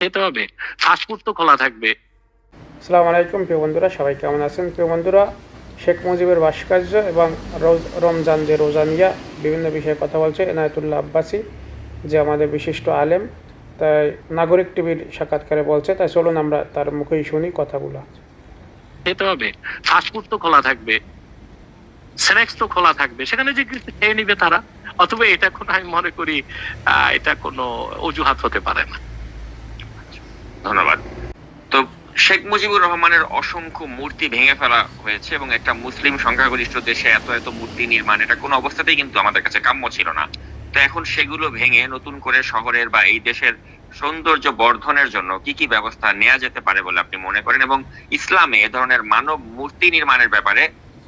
খেতে হবে। ফাস্টফুড তো খোলা থাকবে। আসসালামু আলাইকুম প্রিয় বন্ধুরা সবাই কেমন আছেন? প্রিয় বন্ধুরা শেখ মুজিবের ভাস্কর্য এবং রোজ- রমজান যে রোজা নিয়ে বিভিন্ন বিষয়ে কথা বলছে এনায়তুল্লাহ আব্বাসী যে আমাদের বিশিষ্ট আলেম। তাই নাগরিক টিভির সাক্ষাৎকারে বলছে তাই চলুন আমরা তার মুখেই শুনি কথাগুলো। খেতে হবে। ফাস্টফুড তো খোলা থাকবে। স্ন্যাক্স তো খোলা থাকবে। সেখানে যে কিছু খেয়ে নিবে তারা। অথবা এটা কোনো আমি মনে করি এটা কোনো অজুহাত হতে পারে না। ধন্যবাদ। তো শেখ মুজিবুর রহমানের অসংখ্য মূর্তি ভেঙে ফেলা হয়েছে এবং একটা মুসলিম সংখ্যাগরিষ্ঠ দেশে এত এত মূর্তি নির্মাণ এটা কোনো অবস্থাতেই কিন্তু আমাদের কাছে কাম্য ছিল না। তো এখন সেগুলো ভেঙে নতুন করে শহরের বা এই দেশের সৌন্দর্য বর্ধনের জন্য কি কি ব্যবস্থা নেওয়া যেতে পারে বলে আপনি মনে করেন? এবং ইসলামে এ ধরনের মানব মূর্তি নির্মাণের ব্যাপারে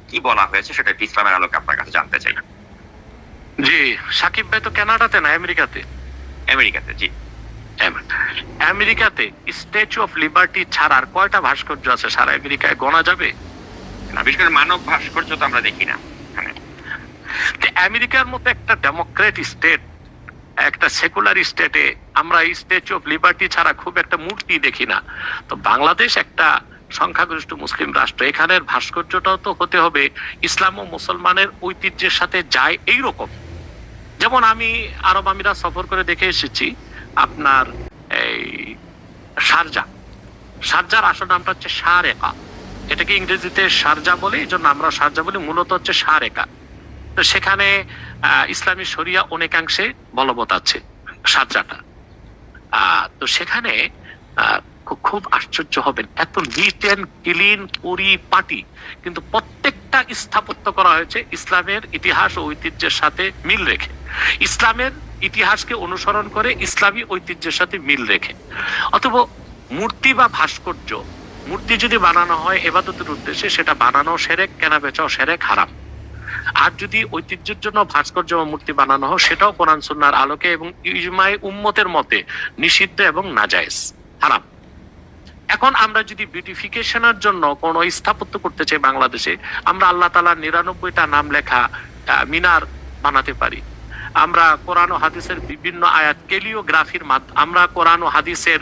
কি বলা হয়েছে সেটা একটু ইসলামের আলোকে আপনার কাছে জানতে চাই জি সাকিব ভাই তো কানাডাতে না আমেরিকাতে? আমেরিকাতে জি। আম- আমেরিকাতে স্ট্যাচু অফ লিবার্টি ছাড়া আর কয়টা ভাস্কর্য আছে সারা আমেরিকায়? গোনা যাবে? না, বিশেষ করে মানব ভাস্কর্য তো আমরা দেখি না। এখানে যে আমেরিকার মতো একটা ডেমোক্রেট স্টেট, একটা সেকুলার স্টেটে আমরা স্ট্যাচু অফ লিবার্টি ছাড়া খুব একটা মূর্তি দেখি না। তো বাংলাদেশ একটা সংখ্যাগরিষ্ঠ মুসলিম রাষ্ট্র, এখানের ভাস্কর্যটাও তো হতে হবে ইসলাম ও মুসলমানের ঐতিহ্যের সাথে যায় এই রকম যেমন আমি আরব আমিরা সফর করে দেখে এসেছি আপনার এই শারজা শারজার আসল নামটা হচ্ছে শারেকা এটাকে ইংরেজিতে শারজা বলে এই জন্য আমরা শারজা বলি মূলত হচ্ছে শারেকা তো সেখানে ইসলামী শরিয়া অনেকাংশে বলবৎ আছে সাজ্জাটা আহ, তো সেখানে খুব আশ্চর্য হবেন এত নিট অ্যান্ড ক্লিন পরিপাটি কিন্তু প্রত্যেকটা স্থাপত্য করা হয়েছে ইসলামের ইতিহাস ও ঐতিহ্যের সাথে মিল রেখে। ইসলামের ইতিহাসকে অনুসরণ করে ইসলামী ঐতিহ্যের সাথে মিল রেখে। অথবা মূর্তি বা ভাস্কর্য, মূর্তি যদি বানানো হয় এবাদতের উদ্দেশ্যে, সেটা বানানো সেরেক, কেনা বেচাও সেরেক, হারাম। আর যদি ঐতিহ্যের জন্য ভাস্কর্য বা মূর্তি বানানো হয়, সেটাও কোরআন সুন্নার আলোকে এবং ইজমাই উম্মতের মতে নিষিদ্ধ এবং নাজায়েজ, হারাম। এখন আমরা যদি বিউটিফিকেশনের জন্য কোনো স্থাপত্য করতে চাই বাংলাদেশে, আমরা আল্লাহ তালার নিরানব্বইটা নাম লেখা মিনার বানাতে পারি। আমরা কোরআন ও হাদিসের বিভিন্ন আয়াত কেলিওগ্রাফির মাধ্যমে আমরা কোরআন ও হাদিসের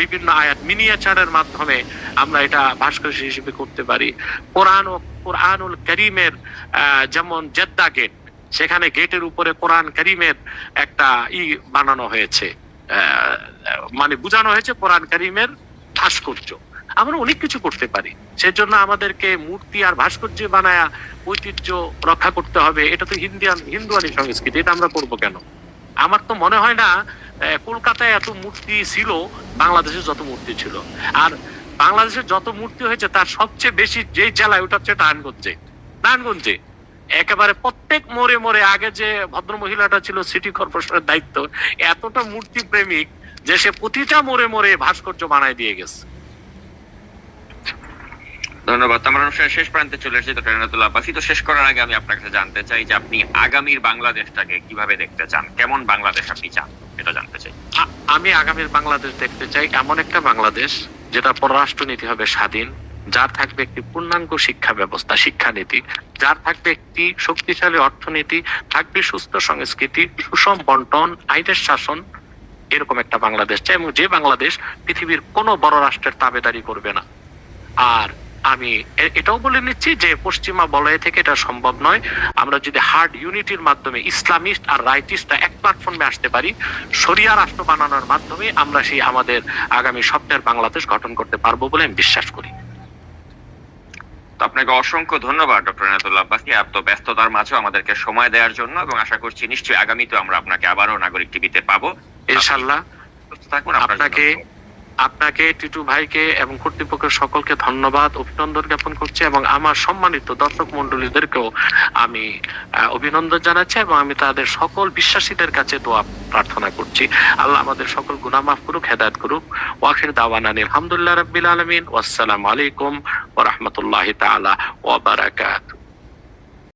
বিভিন্ন আয়াত মিনিয়েচারের মাধ্যমে আমরা এটা ভাস্কর্য হিসেবে করতে পারি। কোরআন ও কোরআনুল করিমের যেমন জেদ্দা গেট, সেখানে গেটের উপরে কোরআন করিমের একটা ই বানানো হয়েছে। মানে বোঝানো হয়েছে কোরআন করিমের ভাস্কর্য। আমরা অনেক কিছু করতে পারি। সেজন্য আমাদেরকে মূর্তি আর ভাস্কর্য বানায়া ঐতিহ্য রক্ষা করতে হবে। এটা তো হিন্দিয়ান হিন্দুয়ানি সংস্কৃতি, এটা আমরা করব কেন? আমার তো মনে হয় না কলকাতায় এত মূর্তি ছিল বাংলাদেশে যত মূর্তি ছিল। আর বাংলাদেশে যত মূর্তি হয়েছে, তার সবচেয়ে বেশি যেই জেলায় ওটা হচ্ছে নারায়ণগঞ্জে নারায়ণগঞ্জে একেবারে প্রত্যেক মোড়ে মোড়ে আগে যে ভদ্র মহিলাটা ছিল, সিটি কর্পোরেশনের দায়িত্ব, এতটা মূর্তি প্রেমিক যে সে প্রতিটা মোড়ে মোড়ে ভাস্কর্য বানায় দিয়ে গেছে। ধন্যবাদ। আমরা অনুষ্ঠানের শেষ প্রান্তে চলে এসেছি তো আব্বাসি। তো শেষ করার আগে আমি আপনার কাছে জানতে চাই যে আপনি আগামীর বাংলাদেশটাকে কীভাবে দেখতে চান? কেমন বাংলাদেশ আপনি চান? এটা জানতে চাই। আমি আগামীর বাংলাদেশ দেখতে চাই এমন একটা বাংলাদেশ, যেটা পররাষ্ট্রনীতি হবে স্বাধীন, যার থাকবে একটি পূর্ণাঙ্গ শিক্ষা ব্যবস্থা, শিক্ষানীতি, যার থাকবে একটি শক্তিশালী অর্থনীতি, থাকবে সুস্থ সংস্কৃতি, সুষম বন্টন, আইনের শাসন, এরকম একটা বাংলাদেশ চাই। এবং যে বাংলাদেশ পৃথিবীর কোনো বড় রাষ্ট্রের তাবেদারি করবে না। আর আমি এটাও বলে নিচ্ছি যে পশ্চিমা বলয় থেকে এটা সম্ভব নয়। আমরা যদি হার্ড ইউনিটির মাধ্যমে ইসলামিস্ট আর রাইটিস্টরা এক প্ল্যাটফর্মে আসতে পারি শরিয়া রাষ্ট্র বানানোর মাধ্যমে আমরা সেই আমাদের আগামী স্বপ্নের বাংলাদেশ গঠন করতে পারব বলে আমি বিশ্বাস করি। আপনাকে অসংখ্য ধন্যবাদ ডক্টর এনাতুল্লাহ আব্বাসি। এত ব্যস্ততার মাঝেও আমাদেরকে সময় দেওয়ার জন্য এবং আশা করছি নিশ্চয়ই আগামীতে আমরা আপনাকে আবারও নাগরিক টিভিতে পাবো। ইনশাল্লাহ থাকুন আপনাকে আপনাকে, টিটু ভাইকে এবং কর্তৃপক্ষের সকলকে ধন্যবাদ, অভিনন্দন জ্ঞাপন করছি এবং আমার সম্মানিত দর্শক মন্ডলীদেরকেও আমি অভিনন্দন জানাচ্ছি এবং আমি তাদের সকল বিশ্বাসীদের কাছে দোয়া প্রার্থনা করছি। আল্লাহ আমাদের সকল গুনাহ মাফ করুক, হেদায়ত করুক ওয়াখির দাওয়ানান আলহামদুলিল্লাহ রাব্বিল আলামিন। ওয়াসসালামু আলাইকুম ওয়া রাহমাতুল্লাহি তাআলা ওয়া